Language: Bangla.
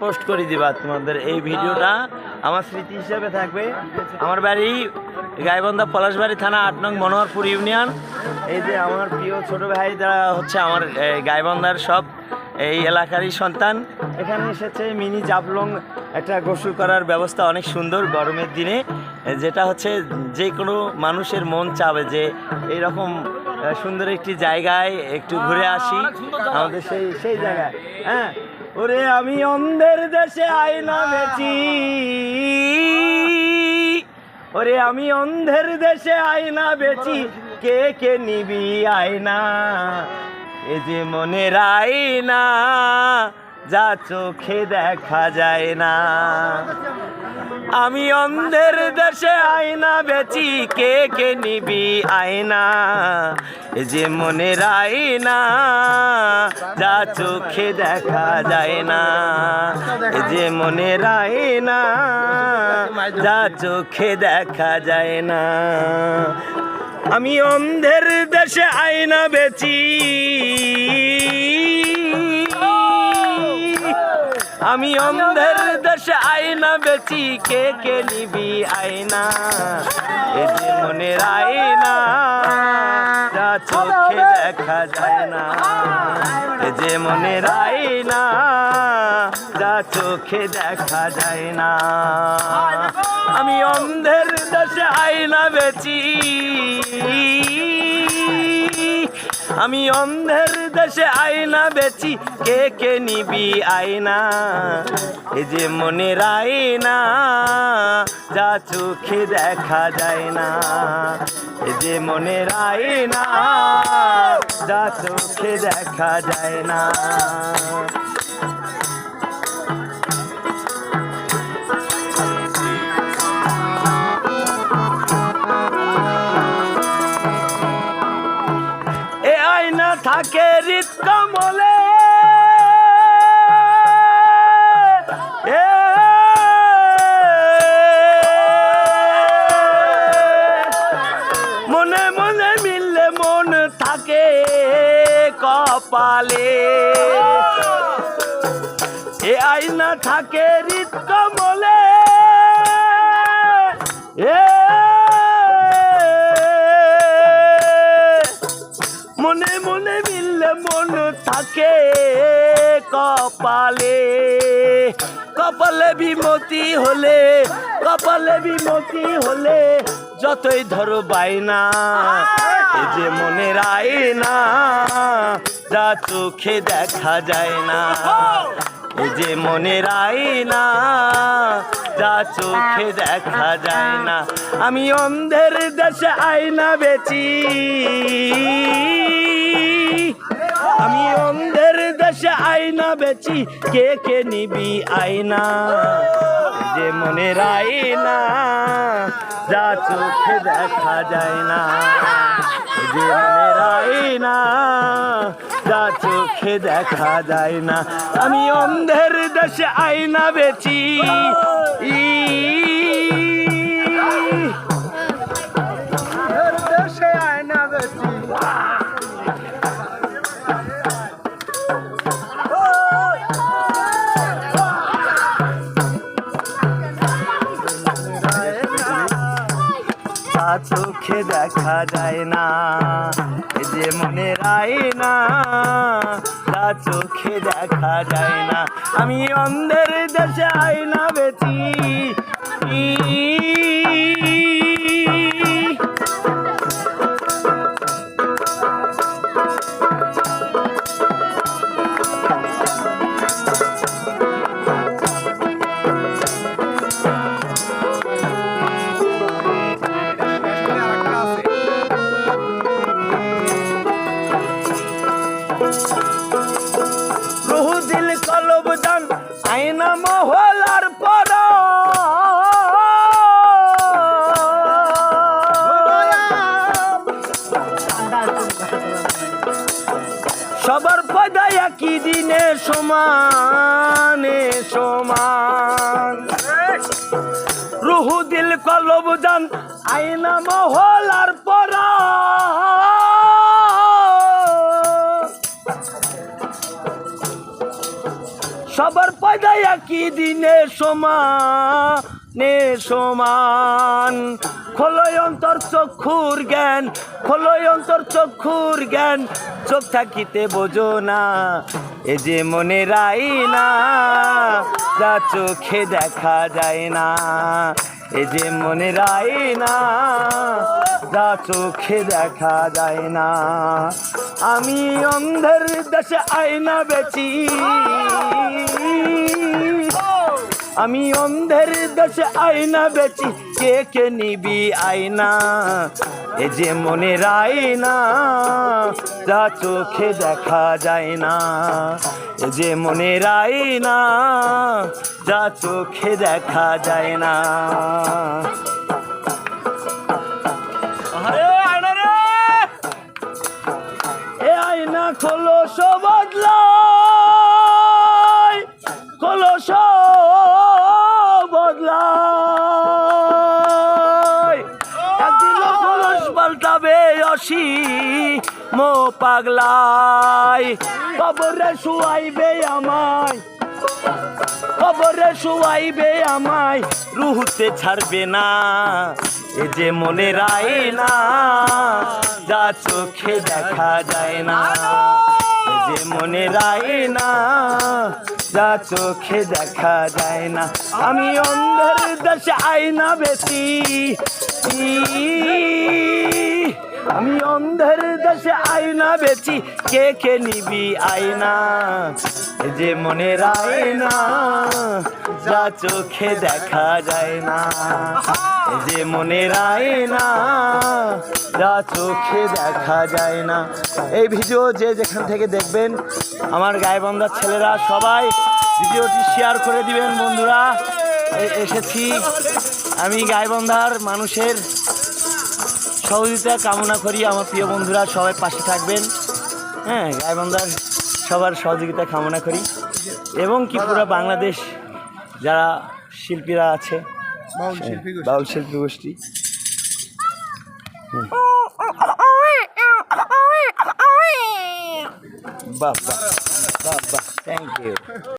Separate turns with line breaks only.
পোস্ট করে দিবা তোমাদের এই ভিডিওটা। আমার স্মৃতি হিসেবে থাকবে। আমার বাড়ি গাইবন্ধা পলাশবাড়ি থানা আট নং মনোহরপুর ইউনিয়ন। এই যে আমার প্রিয় ছোট ভাই যারা হচ্ছে আমার গাইবন্ধার সব এই এলাকারই সন্তান। এখানে এসেছে মিনি জাবলং। একটা গোসল করার ব্যবস্থা অনেক সুন্দর গরমের দিনে। যেটা হচ্ছে যে কোনো মানুষের মন চাবে যে এইরকম আহ, সুন্দর একটি জায়গায় একটু ঘুরে আসি। আমাদের সেই সেই জায়গায় হ্যাঁ? ওরে আমি অন্ধের দেশে আয়না বেচি। ওরে আমি অন্ধের দেশে আয়না বেচি। কে কে নিবি আয়না? এ যে মনের আয়না যা চোখে দেখা যায় না। আমি অন্ধের দেশে আয়না বেচি কে কে নিবি আয়না? এ যে মনের আয়না যা চোখে দেখা যায় না। এ যে মনের আয়না যা চোখে দেখা যায় না। আমি অন্ধের দেশে আয়না বেচি। আমি অন্ধের আয়না বেচি কে কে নিবি আয়না? এ যে মনের আয়না, যা চোখে দেখা যায় না। এ যে মনের আয়না, যা চোখে দেখা যায় না। আমি অন্ধের দেশে আয়না বেচি। আমি অন্ধের দেশে আয়না বেচি, কে কে নিবি আয়না? এ যে মনের আয়না, যা চোখে দেখা যায় না। এ যে মনের আয়না, যা চোখে দেখা যায় না। থাকে হৃদ কমলে এ মনে মনে মিললে মন থাকে কপালে। এ আয়না থাকে হৃদ কমলে এ মনে মনে মিললে মন থাকে কপালে। কপালে বিমতি হলে কপালে বিমতি হলে যতই ধরো বাইনা এ যে রায় না যা চোখে দেখা যায় না। যে মনের আয়না যা চোখে দেখা যায় না। আমি অন্ধের দেশে আয়না বেচি। আমি অন্ধের দেশে আয়না বেচি। কে কে নিবি আয়না? যে রাই না। যা চোখে দেখা যায় না। যে মনে রাই না, যা চোখে দেখা যায় না। আমি অন্ধের দেশে আইনা বেচি।
দেশে
চোখে দেখা যায় না। যে রায় না, তা চোখে দেখা যায় না। আমি অন্ধের দেশে আয় না বেচি আয়না মহলার পর সবার পদায় একই দিনে সমানে সমান। রুহু দিল কলব দান আয়না মহলার পর সবার পয়দা একই দিনে সমানে সমান। খোলয় অন্তর, চক্ষুর জ্ঞান খোলয় অন্তর, চক্ষুর জ্ঞান। চোখ থাকিতে বোঝো না, এ যে মনে রাই না, যা চোখে দেখা যায় না, এ যে মনে রাই না। যা চোখে দেখা যায় না। আমি অন্ধের দেশে আয়না বেচি। আমি অন্ধের দেশে আয়না বেচি। কে কে নিবি আয়না? এ যে মনের আয়না, যা চোখে দেখা যায় না। এ যে মনের আয়না, যা চোখে দেখা যায় না। অসি মো পাগলায় কবরে শুয়াইবে আমায়, কবরে শুয়াইবে আমায়, রুহুতে ছাড়বে না। এ যে মনে রায় না, যা চোখে দেখা যায় না। এ যে মনে রায় না, যা চোখে দেখা যায় না। আমি অন্ধের দেশে আয়না বেশি। আমি অন্ধের দেশে আয়না বেচি, কে কে নিবি আয়না? যে মনের আয়না, যা চোখে দেখা যায় না। যে মনের আয়না, যা চোখে দেখা যায় না। এই ভিডিও যে যেখান থেকে দেখবেন, আমার গায়েবন্ধার ছেলেরা সবাই ভিডিওটি শেয়ার করে দিবেন, বন্ধুরা। এসেছি। আমি গায়েবন্ধার মানুষের সহযোগিতা কামনা করি আমার প্রিয় বন্ধুরা সবাই পাশে থাকবেন। হ্যাঁ গাইবান্ধার সবার সহযোগিতা কামনা করি। এবং কি পুরো বাংলাদেশ যারা শিল্পীরা আছে
বাউল শিল্পী গোষ্ঠী।
শিল্পী গোষ্ঠী। বাহ বাহ বাহ বাহ থ্যাংক ইউ